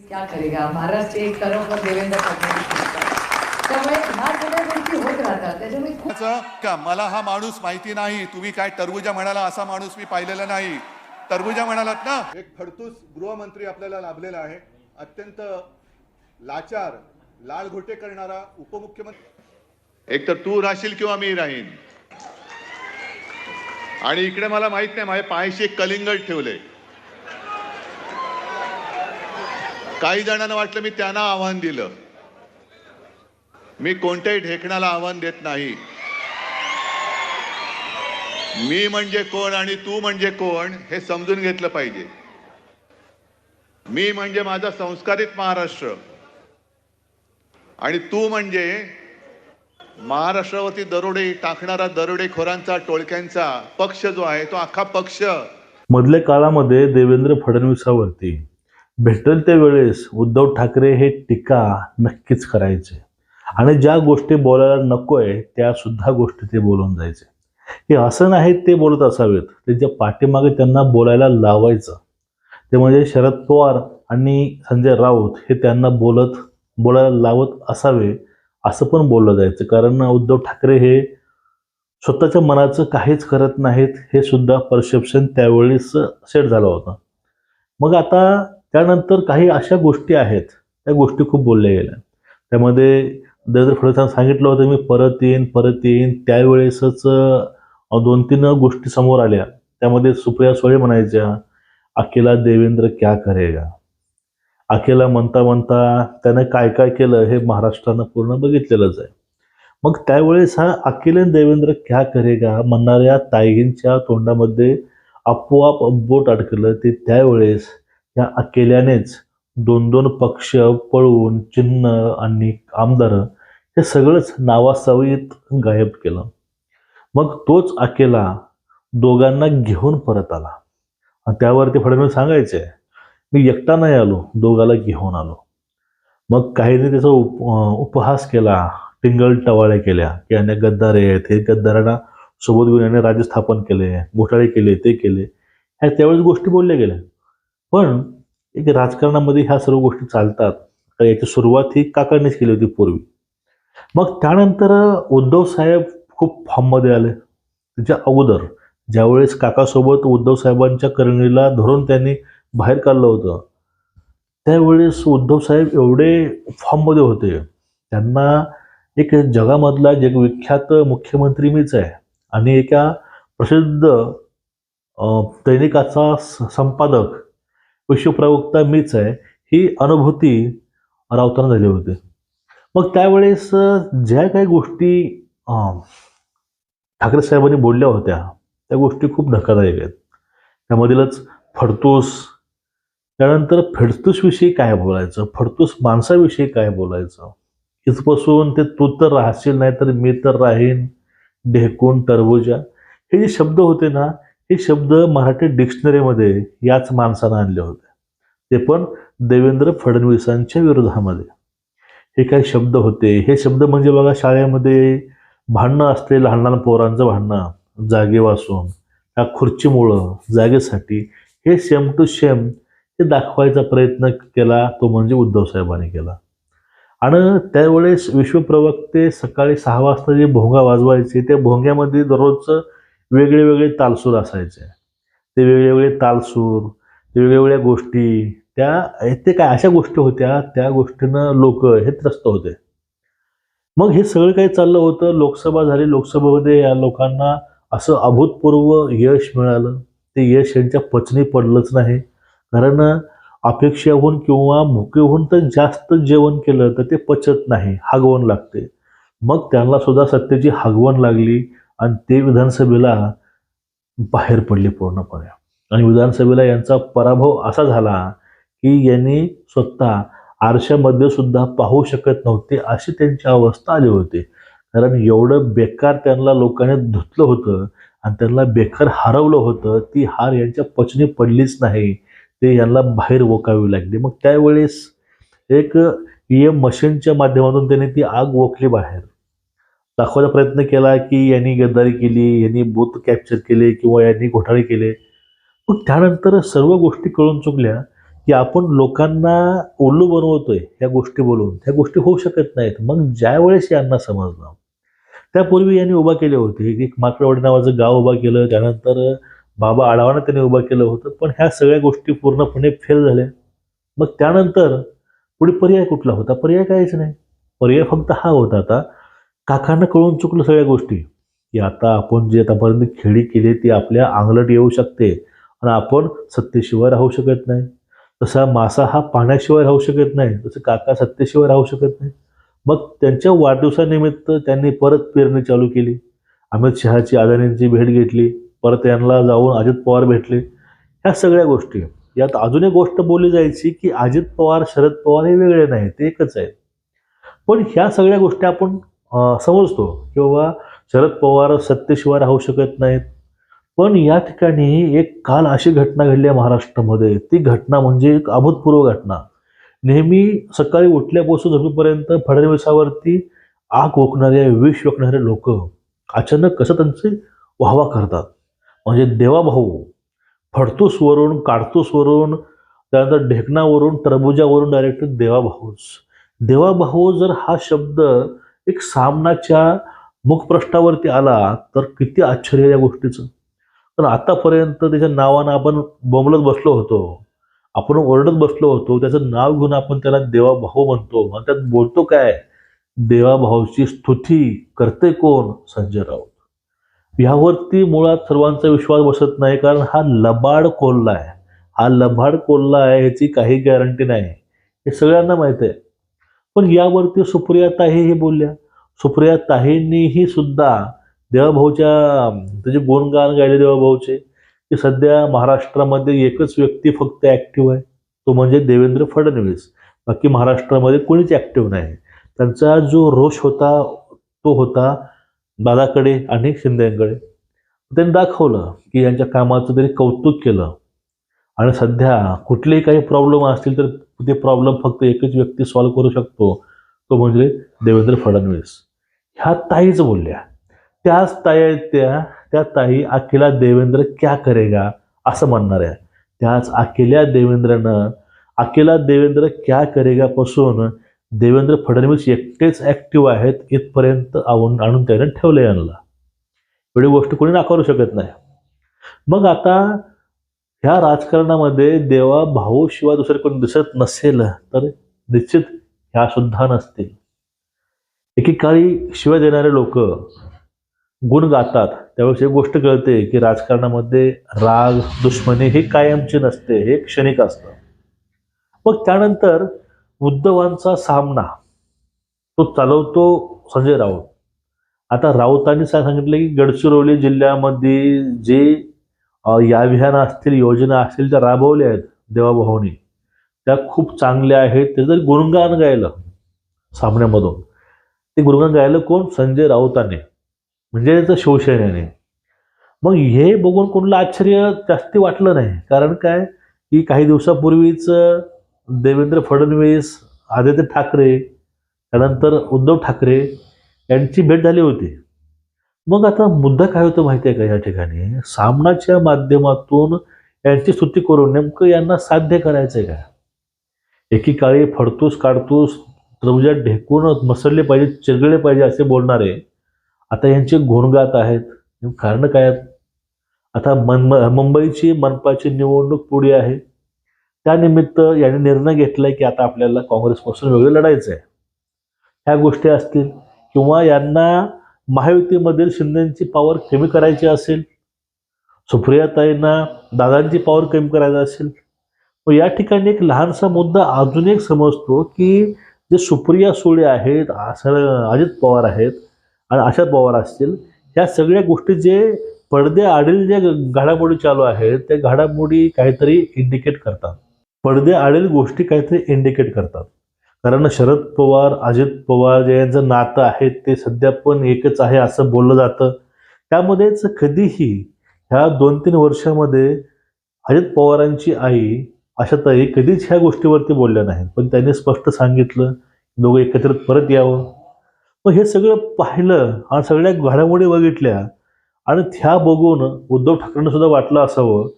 क्या करेगा? महाराष्ट्र एक तरफ देवेंद्र फडणवीस दूसरा. त्यामुळे ह्या सगळ्या गोष्टी होत राहतात. त्याच्यामुळे खूप चं का? मला हा माणूस माहिती नाही. तुम्ही काय टरबुजा म्हणाला असा माणूस मी पाहिलेला नाही. टरबुजा म्हणालात ना? एक फडतूस गृहमंत्री आपल्याला लाभलेला आहे. अत्यंत लाचार लाल घोटे करणारा उपमुख्यमंत्री. एक तर तू राहशील किंवा मी राहीन. आणि इकडे मला माहीत नाही माझ्या पायाशी एक कलिंगड ठेवले. काही जणांना वाटलं मी त्यांना आव्हान दिलं. मी कोणत्याही ढेकणाला आव्हान देत नाही. मी म्हणजे कोण आणि तू म्हणजे कोण हे समजून घेतलं पाहिजे. मी म्हणजे माझा संस्कारित महाराष्ट्र. आणि तू म्हणजे महाराष्ट्रावरती दरोडे टाकणारा दरोडेखोरांचा टोळक्यांचा पक्ष जो आहे तो अख्खा पक्ष. मधल्या काळामध्ये देवेंद्र फडणवीसावरती भेटेल त्या वेळेस उद्धव ठाकरे हे टीका नक्कीच करायचे. आणि ज्या गोष्टी बोलायला नको आहे त्या सुद्धा गोष्टी ते बोलून जायचे. हे असं नाही ते बोलत असावेत. त्यांच्या पाठीमागे त्यांना बोलायला लावायचं ते म्हणजे शरद पवार आणि संजय राऊत हे त्यांना बोलत बोलायला लावत असावे असं पण बोललं जायचं. कारण उद्धव ठाकरे हे स्वतःच्या मनाचं काहीच करत नाहीत हे सुद्धा परसेप्शन त्यावेळेस सेट झालं होतं. मग आता त्यानंतर काही अशा गोष्टी आहेत त्या गोष्टी खूप बोलल्या गेल्या. त्यामध्ये देवेंद्र फडणवीसांनी सांगितलं होतं मी परत येईन परत येईन. त्यावेळेसच दोन तीन गोष्टी समोर आल्या. त्यामध्ये सुप्रिया सुळे म्हणायच्या अकेला देवेंद्र क्या करेगा? अकेला म्हणता म्हणता त्यानं काय काय केलं हे महाराष्ट्रानं पूर्ण बघितलेलंच आहे. मग त्यावेळेस हा अकेले देवेंद्र क्या करेगा म्हणणाऱ्या ताईंच्या तोंडामध्ये आपोआप बोट अडकलं. ते त्यावेळेस या अकेल्यानेच दोन दोन पक्ष पळवून चिन्ह आणि आमदार हे सगळंच नावासावीत गायब केलं. मग तोच अकेला दोघांना घेऊन परत आला. आणि त्यावरती फडणवीस सांगायचे मी एकटा नाही आलो दोघाला घेऊन आलो. मग काहींनी त्याचा उप उपहास केला टिंगल टवाळ्या केल्या की अनेक गद्दार आहेत हे गद्दारांना सोबत घेऊन राज्य स्थापन केले घोटाळे केले ते केले. ह्या त्यावेळेस गोष्टी बोलल्या गेल्या. पण एक राजकारणामध्ये ह्या सर्व गोष्टी चालतात. याची सुरुवात ही काकांनीच केली होती पूर्वी. मग त्यानंतर उद्धव साहेब खूप फॉर्ममध्ये आले. त्याच्या अगोदर ज्यावेळेस काकासोबत उद्धव साहेबांच्या करणीला धरून त्यांनी बाहेर काढलं होतं त्यावेळेस उद्धव साहेब एवढे फॉर्ममध्ये होते. त्यांना एक जगामधला जगविख्यात मुख्यमंत्री मीच आहे. आणि एका प्रसिद्ध दैनिकाचा स- संपादक विश्वप्रवक्ता मीच आहे. ही अनुभूती राऊतांना झाली होती. मग त्यावेळेस ज्या काही गोष्टी ठाकरे साहेबांनी बोलल्या होत्या त्या गोष्टी खूप धक्कादायक आहेत. त्यामधीलच फडतूस त्यानंतर फडतूसविषयी काय बोलायचं फडतूस माणसाविषयी काय बोलायचं? इथपासून ते तू तर राहशील नाही तर मी तर राहीन ढेकून टरबुजा. हे जे शब्द होते ना हे शब्द मराठी डिक्शनरीमध्ये याच माणसानं आणले होते. ते पण देवेंद्र फडणवीसांच्या विरोधामध्ये. हे काही शब्द होते? हे शब्द म्हणजे बघा शाळेमध्ये भांडणं असते लहान लहान पोरांचं भांडणं जागे वाचून त्या खुर्चीमुळं जागेसाठी हे सेम टू सेम हे दाखवायचा प्रयत्न केला तो म्हणजे उद्धव साहेबांनी केला. आणि त्यावेळेस विश्वप्रवक्ते सकाळी सहा वाजता जे भोंगा वाजवायचे त्या भोंग्यामध्ये दररोजचं वेगळे वेगळे तालसूर असायचे. ते वेगळेवेगळे तालसूर ते वेगवेगळ्या गोष्टी त्या ते काय अशा गोष्टी होत्या त्या गोष्टीनं लोक हे त्रस्त होते. मग हे सगळं काही चाललं होतं लोकसभा झाली लोकसभेमध्ये या लोकांना असं अभूतपूर्व यश मिळालं. ते यश यांच्या पचनी पडलंच नाही. कारण अपेक्षाहून किंवा भुकेहून तर जास्त जेवण केलं तर ते पचत नाही हागवण लागते. मग त्यांना सुद्धा सत्तेची हागवण लागली. आणि ते विधानसभेला बाहेर पडले पूर्णपणे. आणि विधानसभेला यांचा पराभव असा झाला की यांनी स्वतः आरशामध्ये सुद्धा पाहू शकत नव्हते अशी त्यांची अवस्था आली होती. कारण एवढं बेकार त्यांना लोकांनी धुतलं होतं आणि त्यांना बेकार हरवलं होतं ती हार यांच्या पचनी पडलीच नाही. ते यांना बाहेर ओकावी लागली. मग त्यावेळेस एक ई एम मशीनच्या माध्यमातून त्यांनी ती आग ओकली बाहेर. दाखवायचा प्रयत्न केला की यांनी गद्दारी केली यांनी बूथ कॅप्चर केले किंवा यांनी घोटाळे केले. मग त्यानंतर सर्व गोष्टी कळून चुकल्या की आपण लोकांना उल्लू बनवतोय ह्या गोष्टी बोलून. ह्या गोष्टी होऊ शकत नाहीत. मग ज्यावेळेस यांना समजलं त्यापूर्वी यांनी उभा केले होते. एक माकडवाडी नावाचं गाव उभा केलं त्यानंतर बाबा आढावानं त्यांनी उभं केलं होतं. पण ह्या सगळ्या गोष्टी पूर्णपणे फेल झाल्या. मग त्यानंतर पुढे पर्याय कुठला होता? पर्याय काहीच नाही. पर्याय फक्त हा होता आता काकांना कळून चुकलं सगळ्या गोष्टी. की आता आपण जे आतापर्यंत खेळी केली ती आपल्या अंगलट येऊ शकते आणि आपण सत्तेशिवाय राहू शकत नाही. तसा मासा हा पाण्याशिवाय राहू शकत नाही तसं काका सत्तेशिवाय राहू शकत नाही. मग त्यांच्या वाढदिवसानिमित्त त्यांनी परत पेरणी चालू केली. अमित शहाची अदानींची भेट घेतली परत यांना जाऊन अजित पवार भेटले. ह्या सगळ्या गोष्टी. यात अजून एक गोष्ट बोलली जायची की अजित पवार शरद पवार हे वेगळे नाही ते एकच आहेत. पण ह्या सगळ्या गोष्टी आपण समजतो. की बाबा शरद पवार सत्तेशिवाय राहू शकत नाहीत. पण या ठिकाणी एक काल अशी घटना घडली आहे महाराष्ट्रामध्ये. ती घटना म्हणजे एक अभूतपूर्व घटना. नेहमी सकाळी उठल्यापासून झोपेपर्यंत फडणवीसावरती आग ओकणारे विष ओकणारे लोक अचानक कसं त्यांचे वाहवा करतात. म्हणजे देवाभाऊ फडतूसवरून काडतूसवरून त्यानंतर ढेकणावरून टरबुजावरून डायरेक्ट देवाभाऊच. देवाभाऊ जर हा शब्द एक सामनाच्या मुखपृष्ठावरती आला तर किती आश्चर्य या गोष्टीचं. पण आतापर्यंत त्याच्या नावानं आपण बोंबलत बसलो होतो. आपण ओरडत बसलो होतो. त्याचं नाव घेऊन आपण त्याला देवाभाऊ म्हणतो. आणि त्यात बोलतो काय? देवाभाऊची स्तुती करते कोण? संजय राऊत. यावरती मुळात सर्वांचा विश्वास बसत नाही कारण हा लबाड कोल्हा आहे. हा लबाड कोल्हा आहे याची काही गॅरंटी नाही. हे सगळ्यांना माहीत आहे. पण यावरती सुप्रिया ताहे हे बोलल्या सुप्रिया ताहेंनीही सुद्धा देवाभाऊच्या त्याचे गुणगान गायले देवाभाऊचे की सध्या महाराष्ट्रामध्ये एकच व्यक्ती फक्त ॲक्टिव्ह आहे तो म्हणजे देवेंद्र फडणवीस. बाकी महाराष्ट्रामध्ये कोणीच ॲक्टिव्ह नाही. त्यांचा जो रोष होता तो होता दादाकडे आणि शिंदेकडे. त्यांनी दाखवलं की यांच्या कामाचं त्यांनी कौतुक केलं. आणि सध्या कुठलेही काही प्रॉब्लेम असतील तर ते प्रॉब्लेम फक्त एकच व्यक्ती सॉल्व्ह करू शकतो तो म्हणजे देवेंद्र फडणवीस. ह्या ताईच बोलल्या. त्याच ताई आहेत त्या त्या ताई अकेला देवेंद्र क्या करेगा असं म्हणणार आहे त्याच अकेल्या देवेंद्रनं अकेला देवेंद्र क्या करेगा पासून देवेंद्र फडणवीस एकटेच ॲक्टिव्ह आहेत इथपर्यंत आवून आणून त्याने ठेवलं यांना. एवढी गोष्ट कोणी नाकारू शकत नाही. मग आता ह्या राजकारणामध्ये देवा भाऊशिवाय दुसरे कोण दिसत नसेल तर निश्चित ह्या सुद्धा नसतील. एकेकाळी शिवाय देणारे लोक गुण गातात. त्यावेळेस एक गोष्ट कळते की राजकारणामध्ये राग दुश्मनी हे कायमचे नसते हे क्षणिक असतं. मग त्यानंतर उद्धवांचा सामना. तो चालवतो संजय राऊत. आता राऊतांनी सांगितलं की गडचिरोली जिल्ह्यामध्ये जे या याविहानं असतील योजना असतील त्या राबवल्या आहेत देवाभाऊनी त्या खूप चांगल्या आहेत. ते जरी गुणगान गायलं सामन्यामधून ते गुणगान गायलं कोण? संजय राऊतांनी. म्हणजे त्याचं शिवसेनेने. मग हे बघून कोणाला आश्चर्य जास्ती वाटलं नाही. कारण काय? की काही दिवसापूर्वीच देवेंद्र फडणवीस आदित्य ठाकरे त्यानंतर उद्धव ठाकरे यांची भेट झाली होती. मग आता मुद्दा काय होतो माहिती आहे का या ठिकाणी? सामनाच्या माध्यमातून यांची स्तुती करून नेमकं यांना साध्य करायचं आहे का एकीकाळी फडतूस काढतूस तरबुजात ढेकून मसळले पाहिजे चिरगळले पाहिजे असे बोलणारे आता यांचे गुणगात आहेत. कारण काय आहेत? आता मन मुंबईची मनपाची निवडणूक पुढे आहे. त्यानिमित्त यांनी निर्णय घेतलाय की आता आपल्याला काँग्रेसपासून वेगळं लढायचं आहे ह्या गोष्टी असतील किंवा यांना महायुतीमधील शिंदेची पॉवर कमी करायची असेल सुप्रियाताईंना दादांची पॉवर कमी करायची असेल मग या ठिकाणी एक लहानसा मुद्दा अजून एक समजतो की जे सुप्रिया सुळे आहेत अजित पवार आहेत आणि अशा पवार असतील ह्या सगळ्या गोष्टी जे पडदे आडील जे घडामोडी चालू आहेत त्या घडामोडी काहीतरी इंडिकेट करतात. पडदे आडील गोष्टी काहीतरी इंडिकेट करतात. कारण शरद पवार अजित पवार जे यांचं नातं आहे ते सध्या पण एकच आहे असं बोललं जातं. त्यामध्येच कधीही ह्या दोन तीन वर्षामध्ये अजित पवारांची आई आशाताई कधीच ह्या गोष्टीवरती बोलल्या नाहीत. पण त्यांनी स्पष्ट सांगितलं दोघं एकत्रित परत यावं. मग हे सगळं पाहिलं आणि सगळ्या घडामोडी बघितल्या आणि त्या बघून उद्धव ठाकरेंना सुद्धा वाटलं असावं.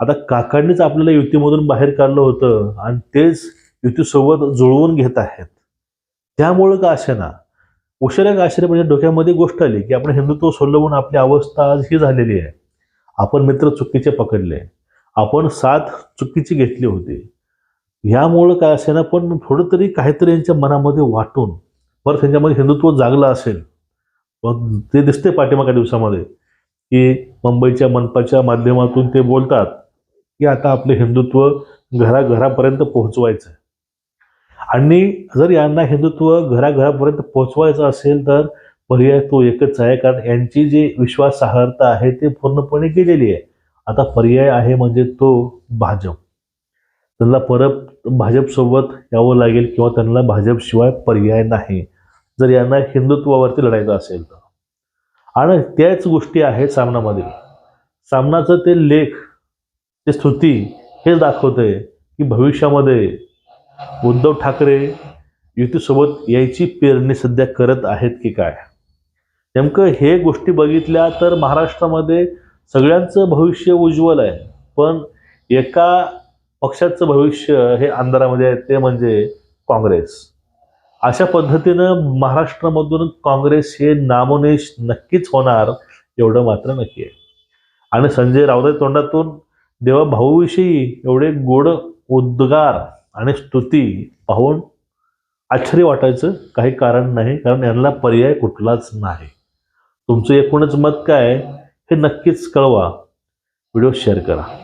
आता काकांनीच आपल्याला युतीमधून बाहेर काढलं होतं आणि तेच युतीसोबत जुळवून घेत आहेत. त्यामुळं का असेना? उशिरा का आश्चर्य म्हणजे डोक्यामध्ये गोष्ट आली की आपण हिंदुत्व सोडलं म्हणून आपली अवस्था आज ही झालेली आहे. आपण मित्र चुकीचे पकडले. आपण साथ चुकीची घेतली होती. ह्यामुळं काय असेना? पण थोडं तरी काहीतरी यांच्या मनामध्ये वाटून परत त्यांच्यामध्ये हिंदुत्व जागलं असेल. ते दिसते पाठीमागच्या दिवसामध्ये की मुंबईच्या मनपाच्या माध्यमातून ते बोलतात की आता आपले हिंदुत्व घराघरापर्यंत पोहोचवायचं आणि जर यांना हिंदुत्व घराघरापर्यंत पोहोचवायचं असेल तर पर्याय तो एकच आहे कारण यांची जी विश्वासार्हता आहे ते पूर्णपणे केलेली आहे. आता पर्याय आहे म्हणजे तो भाजप. त्यांना परत भाजपसोबत यावं लागेल किंवा त्यांना भाजपशिवाय पर्याय नाही. जर यांना हिंदुत्वावरती लढायचं असेल तर. आणि त्याच गोष्टी आहेत सामनामध्ये सामनाचं ते लेख ते स्तुती हे दाखवते की भविष्यामध्ये उद्धव ठाकरे युतीसोबत यायची पेरणी सध्या करत आहेत की काय? नेमकं हे गोष्टी बघितल्या तर महाराष्ट्रामध्ये सगळ्यांचं भविष्य उज्ज्वल आहे. पण एका पक्षाचं भविष्य हे अंधारामध्ये आहे ते म्हणजे काँग्रेस. अशा पद्धतीनं महाराष्ट्रामधून काँग्रेस हे नामोनेश नक्कीच होणार एवढं मात्र नक्की आहे. आणि संजय राऊत तोंडातून देवा भाऊविषयी एवढे गोड उद्गार आणि स्तुती पाहून आश्चर्य वाटायचं काही कारण नाही कारण यांना पर्याय कुठलाच नाही. तुमचं एकूणच मत काय हे नक्कीच कळवा. व्हिडिओ शेअर करा.